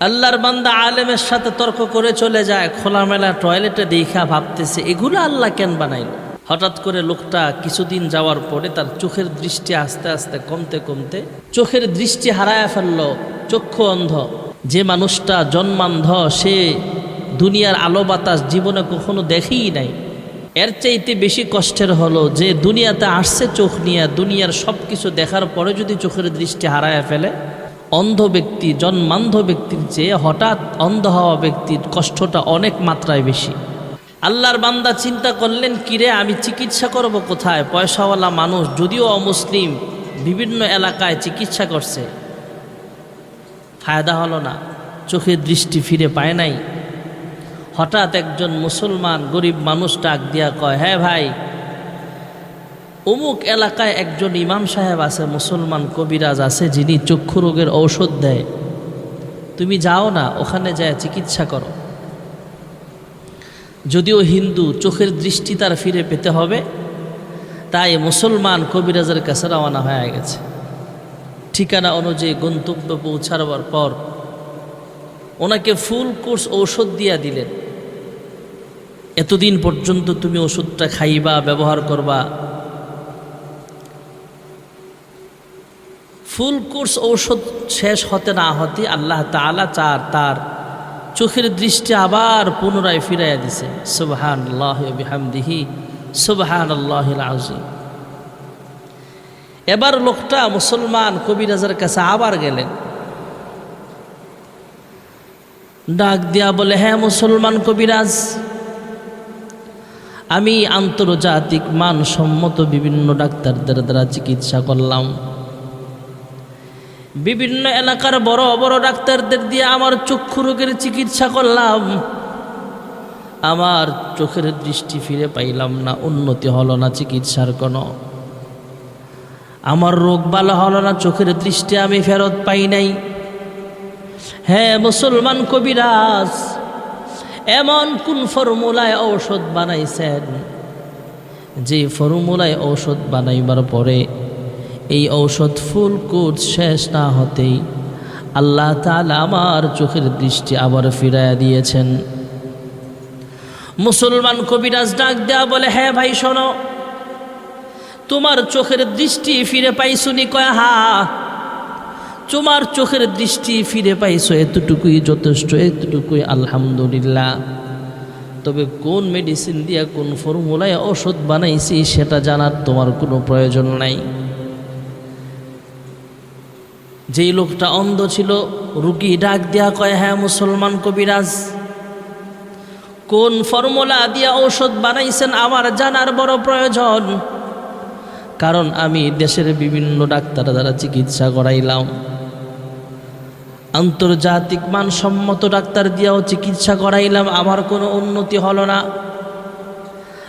আল্লাহর বান্দা আলেমের সাথে তর্ক করে চলে যায়, খোলামেলা টয়লেটে দেখা ভাবতেছে, এগুলো আল্লাহ কেন বানাইল? হঠাৎ করে লোকটা কিছুদিন যাওয়ার পরে তার চোখের দৃষ্টি আস্তে আস্তে কমতে কমতে চোখের দৃষ্টি হারায় ফেলল, চক্ষু অন্ধ। যে মানুষটা জন্মান্ধ, সে দুনিয়ার আলো বাতাস জীবনে কখনো দেখেই নাই। এর চাইতে বেশি কষ্টের হলো যে দুনিয়াতে আসছে চোখ নিয়ে, দুনিয়ার সব কিছু দেখার পরে যদি চোখের দৃষ্টি হারায় ফেলে অন্ধ ব্যক্তি, জন্মান্ধ ব্যক্তির চেয়ে হঠাৎ অন্ধ হওয়া ব্যক্তির কষ্টটা অনেক মাত্রায় বেশি। আল্লাহর বান্দা চিন্তা করলেন, কিরে, আমি চিকিৎসা করব কোথায়? পয়সাওয়ালা মানুষ, যদিও অমুসলিম, বিভিন্ন এলাকায় চিকিৎসা করছে। ফায়দা হলো না, চোখের দৃষ্টি ফিরে পায় নাই। হঠাৎ একজন মুসলমান গরিব মানুষ ডাক দিয়া কয় হ্যাঁ ভাই অমুক এলাকায় একজন ইমাম সাহেব আছে, মুসলমান কবিরাজ আছে, যিনি চক্ষু রোগের ঔষধ দেয়। তুমি যাও না, ওখানে যায় চিকিৎসা করো। যদিও হিন্দু, চোখের দৃষ্টি তার ফিরে পেতে হবে, তাই মুসলমান কবিরাজের কাছে রওনা হয়ে গেছে। ঠিকানা অনুযায়ী গন্তব্য পৌঁছাবার পর ওনাকে ফুল কোর্স ঔষধ দিয়া দিলেন। এতদিন পর্যন্ত তুমি ওষুধটা খাইবা, ব্যবহার করবা ফুল কোর্স ঔষধ শেষ হতে না হতে আল্লাহ তালা চার তার চোখের দৃষ্টি আবার পুনরায় ফিরাইয়া দিছে। সুবহান আল্লাহ বিহামদিহি সুবহান আল্লাহ আজিম এবার লোকটা মুসলমান কবিরাজের কাছে আবার গেলেন। ডাক দিয়া বলে হ্যাঁ মুসলমান কবিরাজ, আমি আন্তর্জাতিক মানসম্মত বিভিন্ন ডাক্তারদের দ্বারা চিকিৎসা করলাম। বিভিন্ন এলাকার বড় বড় ডাক্তারদের দিয়ে আমার চক্ষু রোগের চিকিৎসা করলাম। আমার চোখের দৃষ্টি ফিরে পাইলাম না, উন্নতি হলো না চিকিৎসার কোনো। আমার রোগ ভালো হলো না, চোখের দৃষ্টি আমি ফেরত পাই নাই। হ্যাঁ মুসলমান কবিরাজ, এমন কোন ফর্মুলায় ঔষধ বানাইছেন? যে ফর্মুলায় ঔষধ বানাইবার পরে এই ঔষধ ফুল কোর্স শেষ না হতেই আল্লাহ তাআলা আমার চোখের দৃষ্টি আবার ফিরাইয়া দিয়েছেন। মুসলমান কবিরাজ ডাক দেয়া বলে হ্যাঁ ভাই, শোনো। তোমার চোখের দৃষ্টি ফিরে পাইছুনি কয় হা? তোমার চোখের দৃষ্টি ফিরে পাইছো এতটুকুই যথেষ্ট, এতটুকুই আলহামদুলিল্লাহ। তবে কোন মেডিসিন দিয়া, কোন ফর্মুলায় ওষুধ বানাইছি, সেটা জানার তোমার কোনো প্রয়োজন নাই। যেই লোকটা অন্ধ ছিল, রুগী ডাক দিয়া কয় হ্যাঁ মুসলমান কবিরাজ, কোন ফর্মুলা দিয়া ঔষধ বানাইছেন আমার জানার বড় প্রয়োজন? কারণ আমি দেশের বিভিন্ন ডাক্তার দ্বারা চিকিৎসা করাইলাম। আন্তর্জাতিক মানসম্মত ডাক্তার দিয়েও চিকিৎসা করাইলাম, আমার কোনো উন্নতি হলো না।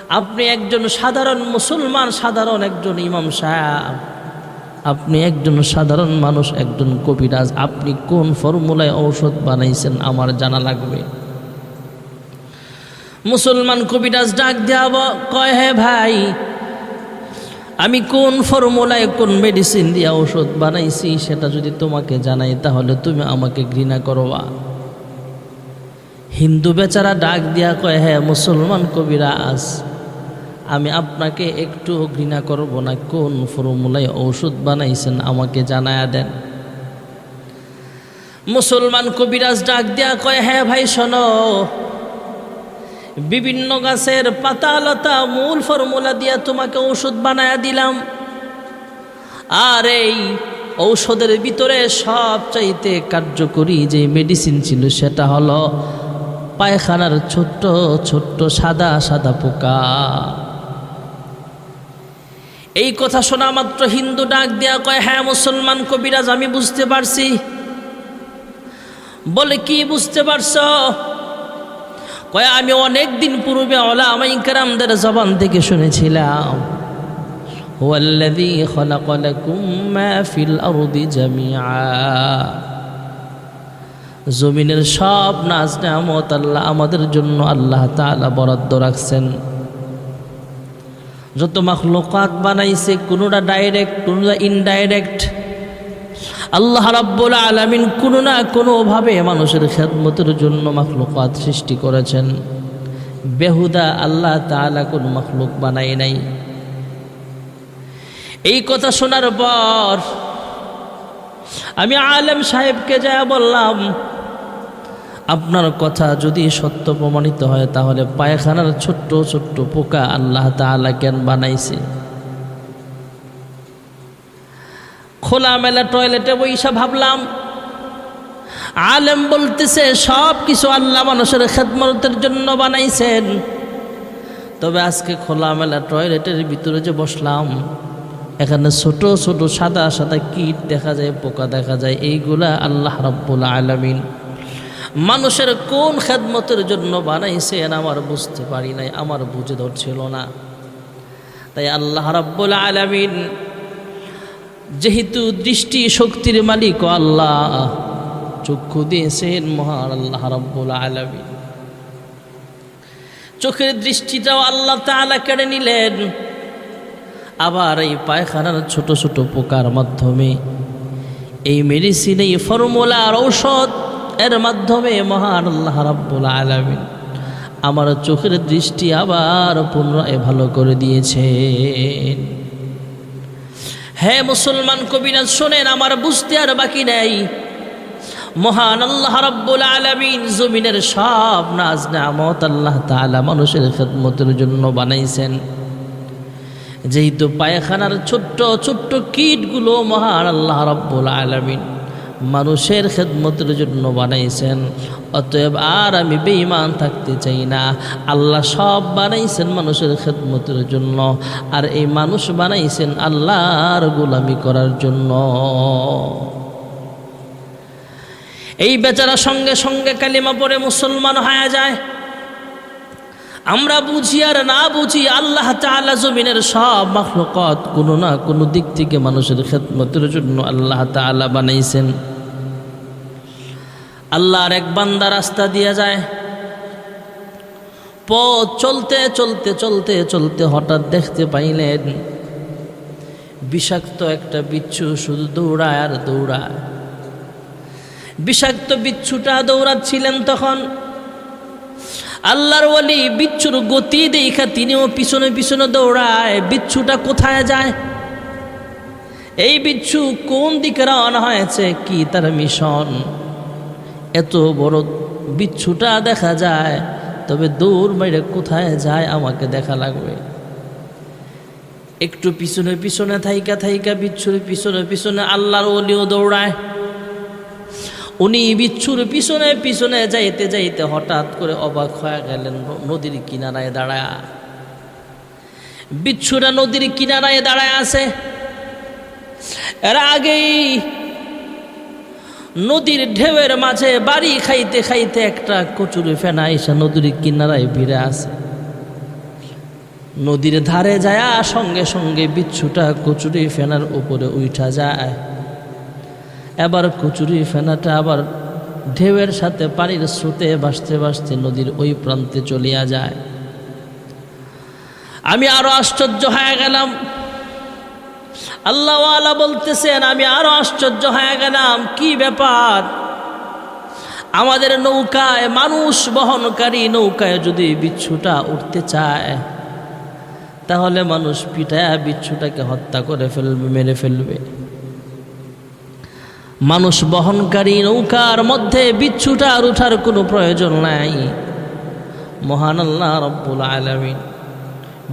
আপনি একজন সাধারণ মুসলমান, সাধারণ একজন ইমাম সাহেব। আপনি একজন সাধারণ মানুষ, একজন কবিরাজ, আপনি কোন ফর্মুলায় ঔষধ বানাইছেন আমার জানা লাগবে? মুসলমান কবিরাজ ডাক দেওয়া কয় হে ভাই, আমি কোন ফর্মুলায় কোন মেডিসিন দিয়ে ওষুধ বানাইছি সেটা যদি তোমাকে জানাই, তাহলে তুমি আমাকে ঘৃণা করবা হিন্দু বেচারা ডাক দিয়া কয় হ্যাঁ মুসলমান কবিরাজ আমি আপনাকে একটু ঘৃণা করব না। কোন ফর্মুলায় ঔষধ বানাইছেন আমাকে জানায়া দেন। মুসলমান কবিরাজ ডাক দিয়া কয় হ্যাঁ ভাই, শোনো। বিভিন্ন গাছের পাতা, লতা, মূল ফর্মুলা দিয়া তোমাকে ঔষধ বানায়া দিলাম। আর এই ঔষধের ভিতরে সব চাইতে কার্যকরী যে মেডিসিন ছিল সেটা হলো পায়খানার ছোট্ট ছোট্ট, সাদা সাদা পোকা। এই কথা শোনা মাত্র হিন্দু ডাক দেয়া কয় হ্যাঁ মুসলমান কবিরাজ, আমি বুঝতে পারছি। বলে, কি বুঝতে পারছ? কয়, আমি অনেক দিন পূর্বে ওলা আমাইকারামদের জবান থেকে শুনেছিলাম। ওয়াল্লাযী খালাকা লাকুম মা ফিল আরদি জামিআ। জমিনের সব নেয়ামত আল্লাহ, আমাদের জন্য আল্লাহ তাআলা বরাদ্দ রাখছেন। যত মাখলুকাত বানাইছে, কোনোটা ডাইরেক্ট কোনোটা ইনডাইরেক্ট আল্লাহ রাব্বুল আলামিন কোনো না কোনোভাবে মানুষের খেদমতের জন্য মাখলুকাত সৃষ্টি করেছেন। বেহুদা আল্লাহ তাআলা কোন মাখলুক বানাই নাই। এই কথা শোনার পর আমি আলেম সাহেবকে যা বললাম আপনার কথা যদি সত্য প্রমাণিত হয়, তাহলে পায়খানার ছোট্ট ছোট্ট পোকা আল্লাহ তাআলা কেন বানাইছে? খোলামেলা টয়লেটে বইসা ভাবলাম, আলেম বলতেছে সব কিছু আল্লাহ মানুষের খেদমতের জন্য বানাইছেন। তবে আজকে খোলামেলা টয়লেটের ভিতরে যে বসলাম, এখানে ছোট ছোট সাদা সাদা কীট দেখা যায়, পোকা দেখা যায়, এইগুলা আল্লাহ রাব্বুল আলামিন মানুষের কোন খেদমতের জন্য বানাইছেন আমার বুঝতে পারি নাই, আমার বুঝে ধরছিল না। তাই আল্লাহ রাব্বুল আলামিন যেহেতু দৃষ্টি শক্তির মালিক আল্লাহ, চক্ষু দিয়েছেন মহান আল্লাহ রাব্বুল আলামিন। চোখের দৃষ্টিটাও আল্লাহ তাআলা কেড়ে নিলেন। আবার এই পায়খানার ছোট ছোট পোকার মাধ্যমে এই মেডিসিন, এই ফর্মুলার ঔষধ এর মাধ্যমে মহান আল্লাহ রাব্বুল আলামিন আমার চোখের দৃষ্টি আবার পুনরায় ভালো করে দিয়েছেন। হ্যাঁ মুসলমান কবিরাজ শোনেন, আমার বুঝতে আর বাকি নেই। মহান আল্লাহ রাব্বুল আলামিন জমিনের সব নাজ নামত আল্লাহ তাআলা মানুষের খেদমতের জন্য বানাইছেন। যেহেতু পায়খানার ছোট্ট ছোট্ট কীটগুলো মহান আল্লাহ রাব্বুল আলামিন মানুষের খেদমতের জন্য বানাইছেন। অতএব আর আমি বেঈমান থাকতে চাই না। আল্লাহ সব বানাইছেন মানুষের খেদমতের জন্য। আর এই মানুষ বানাইছেন আল্লাহর গোলামি করার জন্য। এই বেচারা সঙ্গে সঙ্গে কালিমা পরে মুসলমান হয়ে যায়। আমরা বুঝি আর না বুঝি আল্লাহ তাআলা জমিনের সব মাখলুকাত কোনো না কোনো দিক থেকে মানুষের খেদমতের জন্য আল্লাহ তাআলা বানাইছেন। আল্লাহর এক বান্দা রাস্তা দিয়ে যায়। পথ চলতে চলতে চলতে চলতে হঠাৎ দেখতে পাইলেন বিষাক্ত একটা বিচ্ছু শুধু দৌড়ায় আর দৌড়ায়। বিষাক্ত বিচ্ছুটা দৌড়াচ্ছিলেন তখন। আল্লাহর ওলি বিচ্ছুর গতি দেখা তিনিও পিছনে পিছনে দৌড়ায়, বিচ্ছুটা কোথায় যায়? এই বিচ্ছু কোন দিকে রওনা হয়েছে কি তার মিশন? এত বড় বিচ্ছুটা দেখা যায়, তবে দৌড় মাইরে কোথায় যায় আমাকে দেখা লাগবে। একটু পিছনে পিছনে থাইকা থাইকা বিচ্ছুর পিছনে পিছনে আল্লাহর ওলিও দৌড়ায়। উনি বিচ্ছুর পিছনে পিছনে যাইতে যাইতে হঠাৎ করে অবাক হয়ে গেলেন, নদীর কিনারায় দাঁড়ায়। বিচ্ছুরা নদীর কিনারায় দাঁড়ায় আছে। এর আগেই নদীর ঢেউয়ের মাঝে বাড়ি খাইতে খাইতে একটা কচুরি ফেনা এসে নদীর কিনারায় ভিড়ে আছে। নদীর ধারে যায় সঙ্গে সঙ্গে বিচ্ছুটা কচুরি ফেনার উপরে উঠা যায়। এবার কচুরি ফেনাটা আবার ঢেউয়ের সাথে পানির স্রোতে ভাসতে ভাসতে নদীর ওই প্রান্তে চলিয়া যায়। আমি আরও আশ্চর্য হয়ে গেলাম। আল্লাহওয়ালা বলতেছেন, আমি আরও আশ্চর্য হয়ে গেলাম। কি ব্যাপার? আমাদের নৌকায়, মানুষ বহনকারী নৌকায় যদি বিচ্ছুটা উঠতে চায়, তাহলে মানুষ পিঠায় বিচ্ছুটাকে হত্যা করে ফেলবে, মেরে ফেলবে। মানুষ বহনকারী নৌকার মধ্যে বিচ্ছুটা আর উঠার কোনো প্রয়োজন নাই। মহান আল্লাহ রব্বুল আলমিন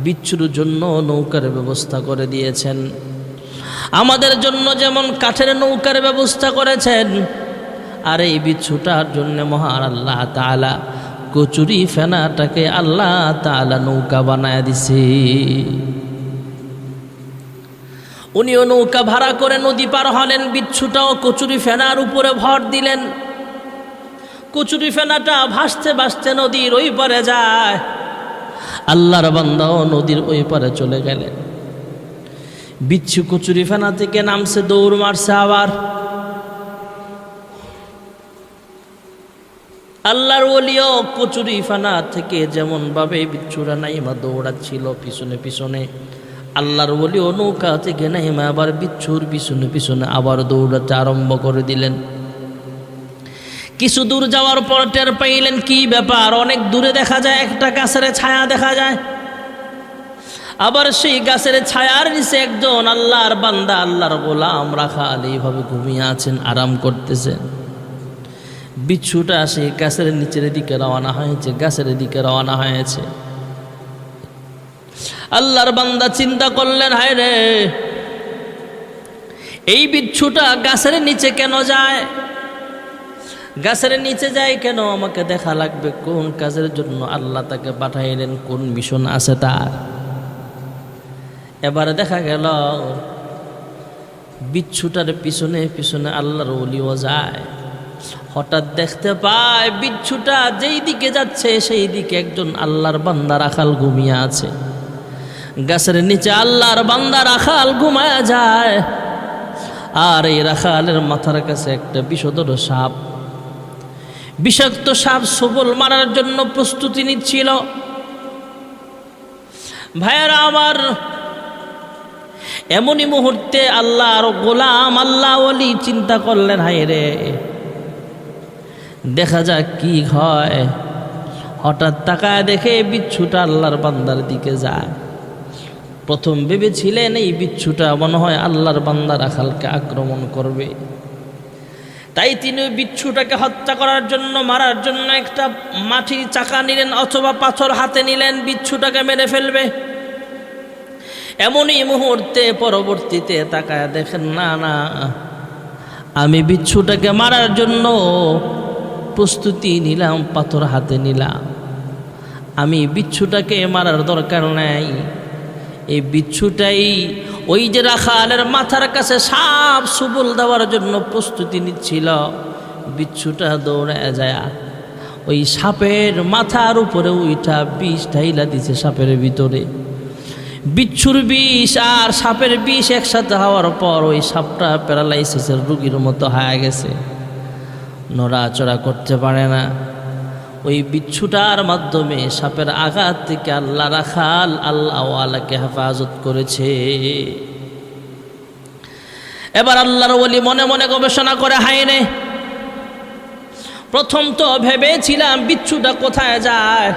বিচ্ছুর জন্য নৌকার ব্যবস্থা করে দিয়েছেন। আমাদের জন্য যেমন কাঠের নৌকার ব্যবস্থা করেছেন, আর এই বিচ্ছুটার জন্য মহান আল্লাহ তালা কচুরি ফেনাটাকে আল্লাহ তালা নৌকা বানায় দিছে। উনিও নৌকা ভাড়া করে নদী পার হলেন, বিচ্ছুটাও কচুরি ফেনার উপরে ভর দিলেন। কচুরি ফেনাটা ভাসতে ভাসতে নদীর ওই পারে যায়। আল্লাহর বান্দাও নদীর ওই পারে চলে গেলেন। বিচ্ছু কচুরি ফেনা থেকে নামছে, দৌড় মারছে আবার। আল্লাহর ওলিও কচুরি ফানা থেকে যেমন ভাবে বিচ্ছুরা নাইমা দৌড়াচ্ছিল পিছনে পিছনে। আল্লাহর বলি ও নৌকা থেকে নেমে আবার বিচ্ছুর পিছনে পিছনে আবার দৌড়াতে আরম্ভ করে দিলেন। কিছু দূর যাওয়ার পর টের পাইলেন, কি ব্যাপার? অনেক দূরে দেখা যায়, একটা গাছের ছায়া দেখা যায়। আবার সেই গাছের ছায়ার নিচে একজন আল্লাহর বান্দা, আল্লাহর গোলাম রাখা এইভাবে ঘুমিয়ে আছেন, আরাম করতেছেন বিচ্ছুটা সেই গাছের নিচের দিকে রওনা হয়েছে, গাছের দিকে রওনা হয়েছে। আল্লাহর বান্দা চিন্তা করলেন, হায় রে, এই বিচ্ছুটা গাছের নিচে কেন যায়? গাছের নিচে যায় কেন? আমাকে দেখা লাগবে কোন কাজের জন্য আল্লাহ তাকে পাঠাইলেন, কোন মিশন আছে তার? এবারে দেখা গেল, বিচ্ছুটার পিছনে পিছনে আল্লাহর অলিও যায়। হঠাৎ দেখতে পায় বিচ্ছুটা যেই দিকে যাচ্ছে সেই দিকে একজন আল্লাহর বান্দা রাখাল ঘুমিয়ে আছে। গাছের নিচে আল্লাহর বান্দা রাখাল ঘুমায়া যায়। আর এই রাখালের মাথার কাছে একটা বিষধর সাপ। বিষাক্ত সাপ সবল মারার জন্য প্রস্তুতি নিচ্ছিল। ভাইয়েরা আমার, এমনই মুহূর্তে আল্লাহর গোলাম, আল্লাহ ওলি চিন্তা করলেন হাই রে, দেখা যাক কি হয়। হঠাৎ তাকায় দেখে বিচ্ছুটা আল্লাহর বান্দার দিকে যায়। প্রথম ভেবেছিলেন এই বিচ্ছুটা মনে হয় আল্লাহর বান্দার রাখালকে আক্রমণ করবে। তাই তিনি বিচ্ছুটাকে হত্যা করার জন্য, মারার জন্য একটা মাটির চাকা নিলেন অথবা পাথর হাতে নিলেন, বিচ্ছুটাকে মেরে ফেলবে। এমনই মুহূর্তে পরবর্তীতে তাকায় দেখেন, না না, আমি বিচ্ছুটাকে মারার জন্য প্রস্তুতি নিলাম, পাথর হাতে নিলাম। আমি বিচ্ছুটাকে মারার দরকার নাই। এই বিচ্ছুটাই ওই যে রাখালের মাথার কাছে সাপ সুবল দেওয়ার জন্য প্রস্তুতি নিচ্ছিল। বিচ্ছুটা দৌড়ে যায়। ওই সাপের মাথার উপরে ওইটা বিষ ঢাইলা দিছে সাপের ভিতরে। বিচ্ছুর বিষ আর সাপের বিষ একসাথে হওয়ার পর ওই সাপটা প্যারালাইসিসের রুগীর মতো হয়ে গেছে। নড়াচড়া করতে পারে না। ওই বিচ্ছুটার মাধ্যমে সাপের আঘাত থেকে আল্লাহ রাখাল আল্লাহ আলাকে হেফাজত করেছে। এবার আল্লাহর ওলি মনে মনে গবেষণা করে হাইনে প্রথম তো ভেবেছিলাম বিচ্ছুটা কোথায় যায়।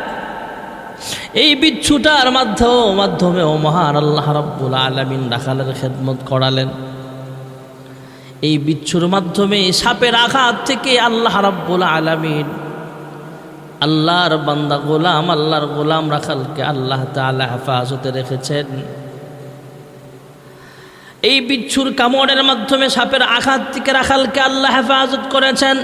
এই বিচ্ছুটার মাধ্যম মাধ্যমে ও মহান আল্লাহ রব্বুল আলমিন রাখালের খেদমত করালেন। এই বিচ্ছুর মাধ্যমে সাপের আঘাত থেকে আল্লাহ রব্বুল আলমিন আল্লাহর বান্দা গোলাম, আল্লাহর গোলাম রাখালকে আল্লাহ তালা হেফাজতে রেখেছেন। এই বিচ্ছুর কামড়ের মাধ্যমে সাপের আঘাত থেকে রাখালকে আল্লাহ হেফাজত করেছেন।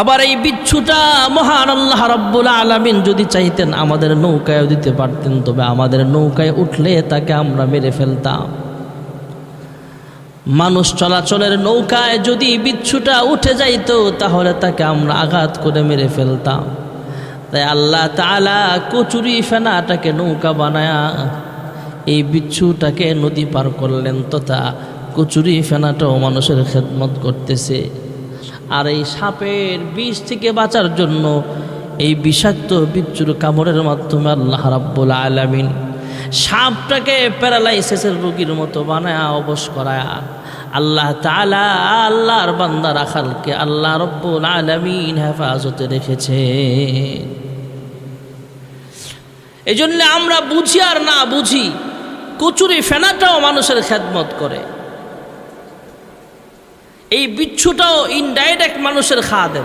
আবার এই বিচ্ছুটা মহান আল্লাহ রব্বুল আলমিন যদি চাইতেন আমাদের নৌকায় দিতে পারতেন, তবে আমাদের নৌকায় উঠলে তাকে আমরা মেরে ফেলতাম। মানুষ চলাচলের নৌকায় যদি বিচ্ছুটা উঠে যাইত, তাহলে তাকে আমরা আঘাত করে মেরে ফেলতাম। তাই আল্লাহ তালা কচুরি ফেনাটাকে নৌকা বানায়া এই বিচ্ছুটাকে নদী পার করলেন, তথা কচুরি ফেনাটাও মানুষের খেদমত করতেছে। আর এই সাপের বিষ থেকে বাঁচার জন্য এই বিষাক্ত বিচ্ছুর কামড়ের মাধ্যমে আল্লাহ রাব্বুল আলামিন সাপটাকে প্যারালাইসিসের রোগীর মতো বানায় অবশ করায়। আল্লাহ তালা আল্লাহর বান্দা রাখালকে আল্লাহ রব্বুল আলমিন হেফাজতে রেখেছে। এই জন্য আমরা বুঝি আর না বুঝি, কচুরি ফেনাটাও মানুষের খেদমত করে। এই বিচ্ছুটাও ইনডাইরেক্ট মানুষের খাদেম।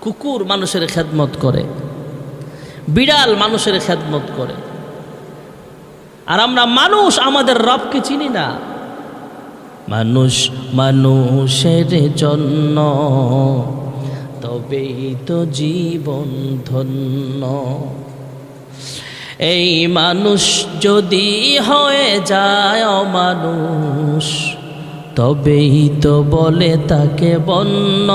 কুকুর মানুষের খেদমত করে। বিড়াল মানুষের খেদমত করে। আর আমরা মানুষ আমাদের রবকে চিনি না। মানুষ মানুষের জন্য তবেই তো জীবন ধন্য। এই মানুষ যদি হয়ে যায় মানুষ তবেই তো বলে তাকে বন্য।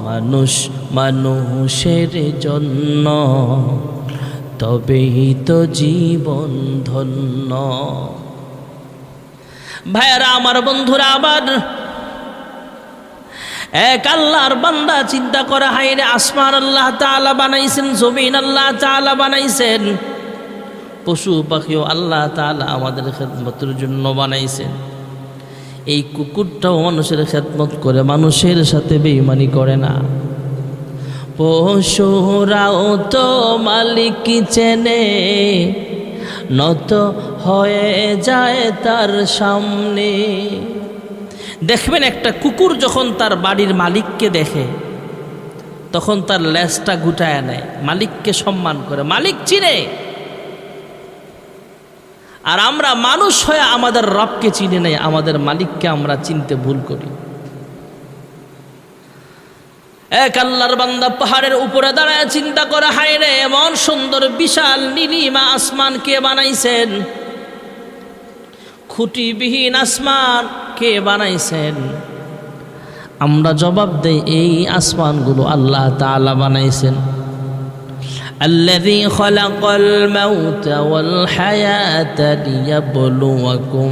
মানুষ মানুষের জন্য তবেই তো জীবন ধন্য। ভাইয়ারা, আমার বন্ধুরা, আবার এক আল্লাহর বান্দা চিন্তা করে হাইরে আসমান আল্লাহ তাআলা বানাইছেন, জমিন আল্লাহ তাআলা বানাইছেন। পশু পাখিও আল্লাহ তাআলা আমাদের খেদমতের জন্য বানাইছেন। এই কুকুরটাও মানুষের খেদমত করে, মানুষের সাথে বেইমানি করে না। পশুরাও তো মালিক চেনে, নত হয়ে যায় তার সামনে। দেখবেন একটা কুকুর যখন তার বাড়ির মালিককে দেখে, তখন তার লেজটা গুটায় নেয়, মালিককে সম্মান করে। মালিক চিনে। আর আমরা মানুষ হয়ে আমাদের রবকে চিনে নেই, আমাদের মালিককে আমরা চিনতে ভুল করি। এক আল্লাহর বান্দা পাহাড়ের উপরে দাঁড়ায় চিন্তা করে হায় রে এমন সুন্দর বিশাল নীলিমা আসমান কে বানাইছেন খুঁটিবিহীন আসমান কে বানাইছেন আমরা জবাব দেই এই আসমানগুলো আল্লাহ তাআলা বানাইছেন الذي خلق الموت والحياة ليبلوكم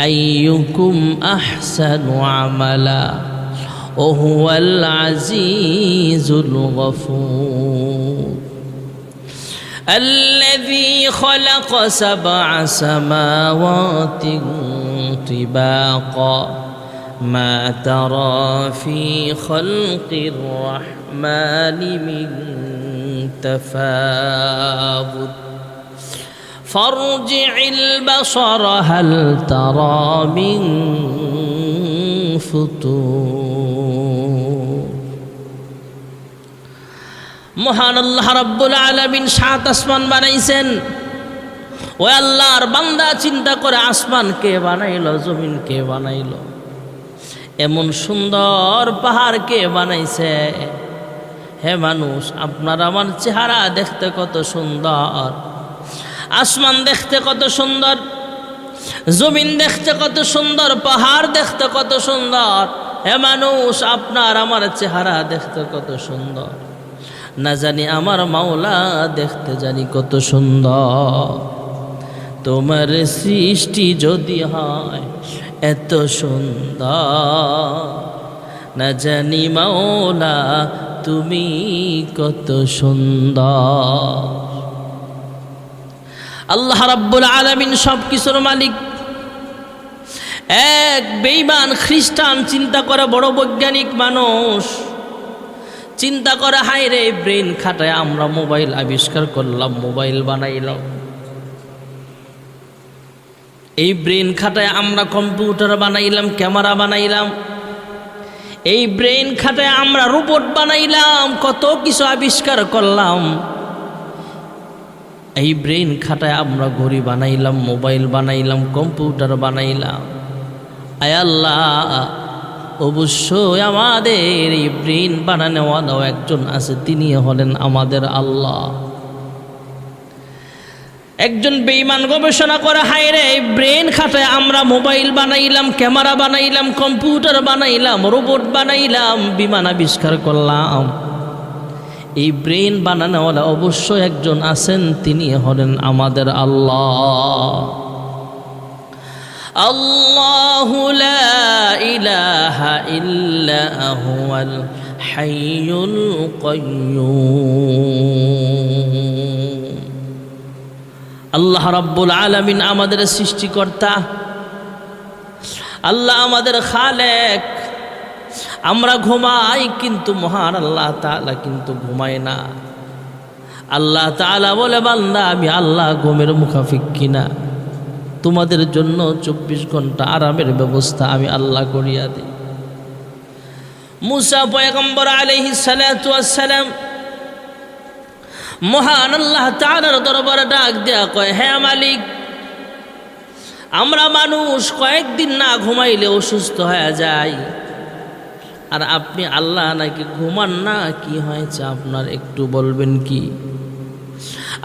أيكم أحسن عملا وهو العزيز الغفور. الذي خلق سبع سماوات طباقا. ما ترى في خلق الرحمن من تفاوت. فارجع البصر هل ترى من فطور. মহান আল্লাহ রাব্বুল আলামিন সাত আসমান বানাইছেন। ওই আল্লাহর বান্দা চিন্তা করে আসমান কে বানাইলো, জমিন কে বানাইলো? এমন সুন্দর পাহাড় কে বানাইছে? হে মানুষ, আপনার আমার চেহারা দেখতে কত সুন্দর, আসমান দেখতে কত সুন্দর, জমিন দেখতে কত সুন্দর, পাহাড় দেখতে কত সুন্দর। হে মানুষ, আপনার আমার চেহারা দেখতে কত সুন্দর। না জানি আমার মাওলা দেখতে জানি কত সুন্দর। তোমার সৃষ্টি যদি হয় এত সুন্দর। না জানি মাওলা তুমি কত সুন্দর। আল্লাহ রাব্বুল আলামিন সব কিছুর মালিক। এক বেইমান খ্রিস্টান, চিন্তা করে বড় বৈজ্ঞানিক মানুষ। চিন্তা করে, হায় রে, ব্রেন খাটায় আমরা মোবাইল আবিষ্কার করলাম, মোবাইল বানাইলাম। এই ব্রেন খাটায় আমরা কম্পিউটার বানাইলাম, ক্যামেরা বানাইলাম। এই ব্রেন খাটায় আমরা রোবট বানাইলাম, কত কিছু আবিষ্কার করলাম। এই ব্রেন খাটায় আমরা ঘড়ি বানাইলাম, মোবাইল বানাইলাম, কম্পিউটার বানাইলাম। আয় আল্লাহ অবশ্যই আমাদের এই ব্রেন বানানোওয়ালাও একজন আছে তিনি হলেন আমাদের আল্লাহ। একজন বেইমান গবেষণা করে, হায় রে ব্রেন খাটায় আমরা মোবাইল বানাইলাম, ক্যামেরা বানাইলাম, কম্পিউটার বানাইলাম, রোবট বানাইলাম, বিমান আবিষ্কার করলাম। এই ব্রেন বানানোওয়ালা অবশ্যই একজন আছেন তিনি হলেন আমাদের আল্লাহ। আল্লাহ লা ইলাহা ইল্লা হুয়াল হাইয়ুল কাইয়্যুম আল্লাহ রাব্বুল আলামিন আমাদের সৃষ্টিকর্তা। আল্লাহ আমাদের খালেক। আমরা ঘুমাই কিন্তু মহান আল্লাহ তাআলা কিন্তু ঘুমায় না। আল্লাহ তাআলা বলে, বান্দা, আমি আল্লাহ ঘুমের মুখাফিক কিনা? তোমাদের জন্য চব্বিশ ঘণ্টা আরামের ব্যবস্থা আমি আল্লাহ করিয়া দিই। মুসা পয়গম্বর আলহি সালাম মহান আল্লাহ তাআলার দরবারে ডাক দেয়া কয় হ্যাঁ মালিক, আমরা মানুষ কয়েকদিন না ঘুমাইলে অসুস্থ হয়ে যায় আর আপনি আল্লাহ নাকি ঘুমান না? কি হয়েছে আপনার একটু বলবেন কি?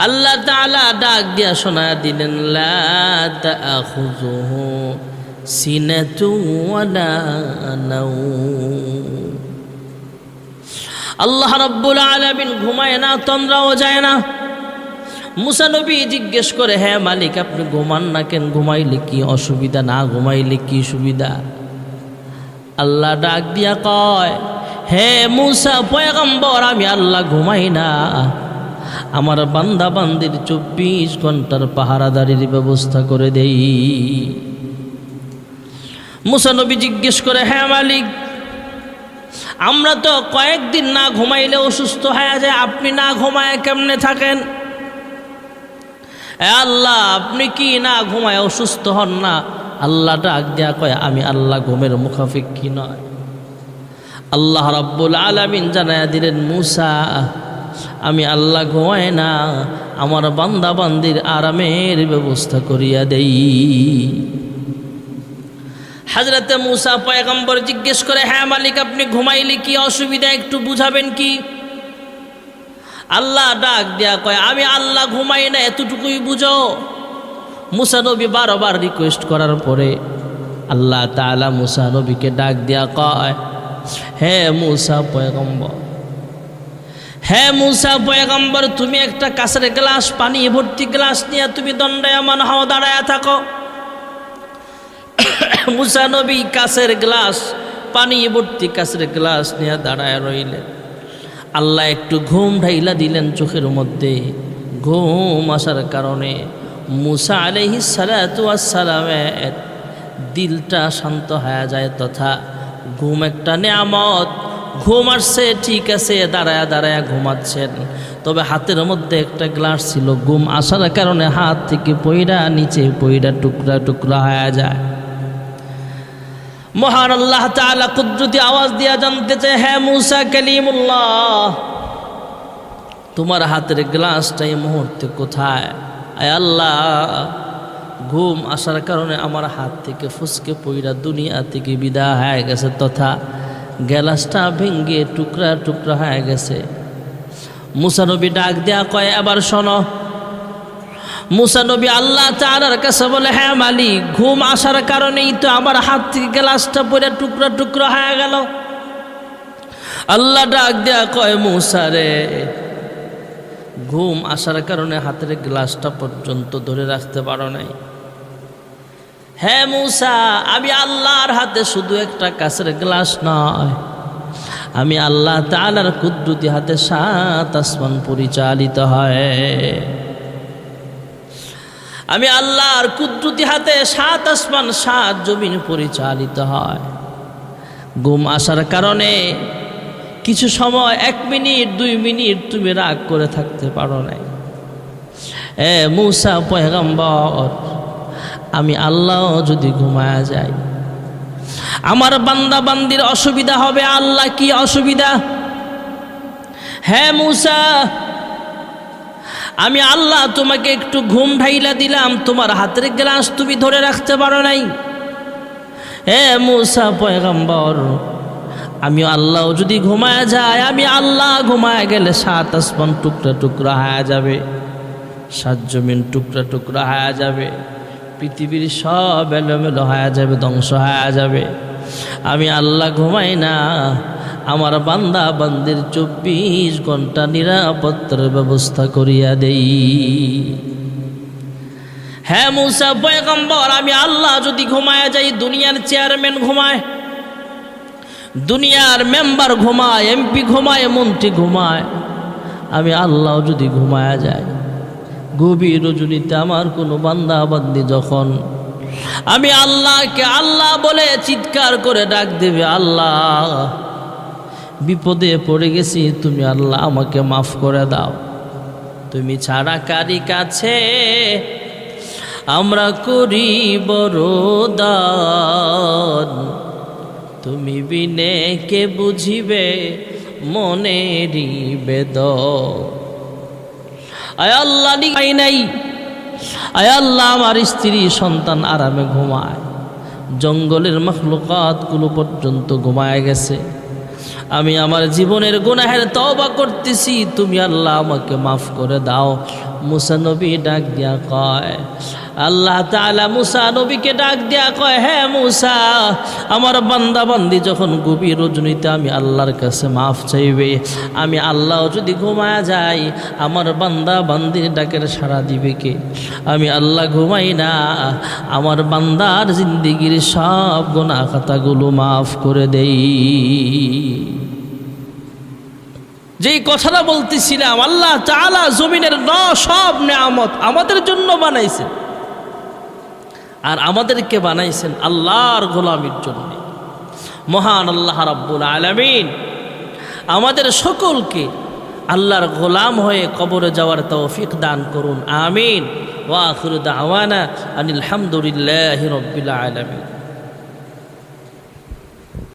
আল্লাহ তাআলা ডাক দিয়া শোনা দিলেন আল্লাহ রাব্বুল আলামিন ঘুমায় না, তন্দ্রাও যায় না। মুসা নবী জিজ্ঞেস করে হ্যাঁ মালিক, আপনি ঘুমান না কেন? ঘুমাইলে কি অসুবিধা? না ঘুমাইলে কি সুবিধা? আল্লাহ ডাক দিয়া কয় হে মুসা, পয়গম্বর, আমি আল্লাহ ঘুমাই না। আমার বান্দা বান্দির চব্বিশ ঘণ্টার পাহারাদারির ব্যবস্থা করে দেই। মুসানবী জিজ্ঞেস করে হ্যাঁ মালিক, আমরা তো কয়েকদিন না ঘুমাইলে অসুস্থ হয়ে যায়, আপনি না ঘুমায় কেমনে থাকেন? আল্লাহ, আপনি কি না ঘুমায় অসুস্থ হন না? আল্লাহ ডাক দেয়া কয়, আমি আল্লাহ ঘুমের মুখাফিক কি নয়। আল্লাহ রাব্বুল আলামিন জানায়া দিলেন, মুসা আমি আল্লাহ ঘুমায় না, আমার বান্দা বান্দির আরামের ব্যবস্থা করিয়া দেই। হাজরতে মুসা পয়গম্বর জিজ্ঞেস করে হ্যাঁ মালিক, আপনি ঘুমাইলে কি অসুবিধা? একটু বুঝাবেন কি? আল্লাহ ডাক দেয়া কয়, আমি আল্লাহ ঘুমাই না, এতটুকুই বুঝো। মুসা নবী বারবার রিকোয়েস্ট করার পরে আল্লাহ তাআলা মুসা নবীকে ডাক দেয়া কয়, হে মুসা পয়গম্বর হে মুসা পয়গম্বর, তুমি একটা কাছের গ্লাস, পানি ভর্তি গ্লাস নিয়ে তুমি দণ্ডায়মান হও, দাঁড়ায় থাকো। মুসা নবী কাছের গ্লাস, পানি ভর্তি কাছের গ্লাস নিয়ে দাঁড়ায় রইলেন। আল্লাহ একটু ঘুম ঢাইলা দিলেন চোখের মধ্যে। ঘুম আসার কারণে মুসা আলহি সালামের দিলটা শান্ত হয়ে যায়, তথা ঘুম একটা নেয়ামত ঘুম আসছে, ঠিক আছে, দাঁড়ায় দাঁড়ায় ঘুমাচ্ছেন। তবে হাতের মধ্যে একটা গ্লাস ছিল, ঘুম আসার কারণে হাত থেকে পইরা নিচে পইরা টুকরা টুকরা হয়ে যায়। মহান আল্লাহ তাআলা কুদরতি আওয়াজ দিয়া জানতে চায় হ্যাঁ মুসা কালিমুল্লাহ, তোমার হাতের গ্লাসটা এই মুহূর্তে কোথায়? আল্লাহ, ঘুম আসার কারণে আমার হাত থেকে ফুসকে পইরা দুনিয়া থেকে বিদা হয়ে গেছে তথা গ্লাসটা ভেঙ্গে টুকরা টুকরা হয়ে গেছে। মুসানবী ডাক দেয়া কয়, এবার শোনো। মুসা নবী আল্লাহ তাআলার কাছে বলে হ্যাঁ মালিক, ঘুম আসার কারণেই তো আমার হাত থেকে গ্লাসটা পরে টুকরা টুকরা হয়ে গেল। আল্লাহ ডাক দেয়া কয়, মুসা রে, ঘুম আসার কারণে হাতের গ্লাসটা পর্যন্ত ধরে রাখতে পারো নাই। হ্যাঁ মুসা, আমি আল্লাহর হাতে শুধু একটা কাছের গ্লাস নয়। আমি আল্লাহ তাআলার কুদরতি হাতে সাত আসমান পরিচালিত হয়। আমি আল্লাহর কুদরতি হাতে সাত আসমান, সাত জমিন পরিচালিত হয়। ঘুম আসার কারণে কিছু সময় এক মিনিট, দুই মিনিট তুমি রাগ করে থাকতে পারো নাই। এ মূসা, পয়গম্বর আমি আল্লাহ যদি ঘুমায়া যাই। আমার বান্দা বান্দির অসুবিধা হবে আল্লাহ কি অসুবিধা? হ্যাঁ মূসা, আমি আল্লাহ তোমাকে একটু ঘুম ঢাইলা দিলাম, তোমার হাতের গ্লাস তুমি ধরে রাখতে পারো নাই। হে মুসা পয়গম্বর আমি আল্লাহ যদি ঘুমায় যায় আমি আল্লাহ ঘুমায় গেলে সাত আসমান টুকরা টুকরা হয়ে যাবে, সাত জমিন টুকরা টুকরা হয়ে যাবে। পৃথিবীর সব এলোমেলো হয়ে যাবে, ধ্বংস হয়ে যাবে। আমি আল্লাহ ঘুমাই না, আমার বান্দা বান্দির চব্বিশ ঘণ্টা নিরাপত্তার ব্যবস্থা করিয়া দেই। হ্যাঁ মুসা, পয়গম্বর, আমি আল্লাহ যদি ঘুমায় যাই, দুনিয়ার চেয়ারম্যান ঘুমায়, দুনিয়ার মেম্বার ঘুমায়, এমপি ঘুমায়, মন্ত্রী ঘুমায়, আমি আল্লাহ যদি ঘুমায়া যায় গভীর রজনীতে আমার কোনো বান্দা বান্দি যখন আমি আল্লাহকে আল্লাহ বলে চিৎকার করে ডাক দেবে, আল্লাহ, বিপদে পড়ে গেছি, তুমি আল্লাহ আমাকে মাফ করে দাও। তুমি ছাড়া কারি কাছে আমরা করি বড়দান তুমি বিনে কে বুঝিবে মনেরই বেদ আয় আল্লাহ, নিগাই নাই। আল্লাহ, আমার স্ত্রী, সন্তান আরামে ঘুমায়। জঙ্গলের মখলুকাতগুলো পর্যন্ত ঘুমায় গেছে। আমি আমার জীবনের গুনাহের তওবা করতেছি। তুমি আল্লাহ আমাকে মাফ করে দাও। মুসানবী ডাক দিয়া কয় আল্লাহ তাআলা মুসা নবীকে ডাক দিয়া কয় হ্যাঁ মুসা, আমার বান্দা বান্দি যখন গভীর রজনীতে আমি আল্লাহর কাছে মাফ চাইবে, আমি আল্লাহ যদি ঘুমায়া যাই, আমার বান্দা বান্দির ডাকের সাড়া দিবে কে? আমি আল্লাহ ঘুমাই না, আমার বান্দার জিন্দিগির সব গোনা খাতাগুলো মাফ করে দেই। যেই কথাটা বলতেছিলাম, আল্লাহ তাআলা জমিনের ন সব নেয়ামত আমাদের জন্য বানাইছেন আর আমাদেরকে বানাইছেন আল্লাহর গোলামির জন্য মহান আল্লাহ রাব্বুল আলামিন। আমাদের সকলকে আল্লাহর গোলাম হয়ে কবরে যাওয়ার তৌফিক দান করুন, আমিন। ওয়া আখিরু দাওয়ানা আনিল হামদুলিল্লাহি রাব্বিল আলামিন।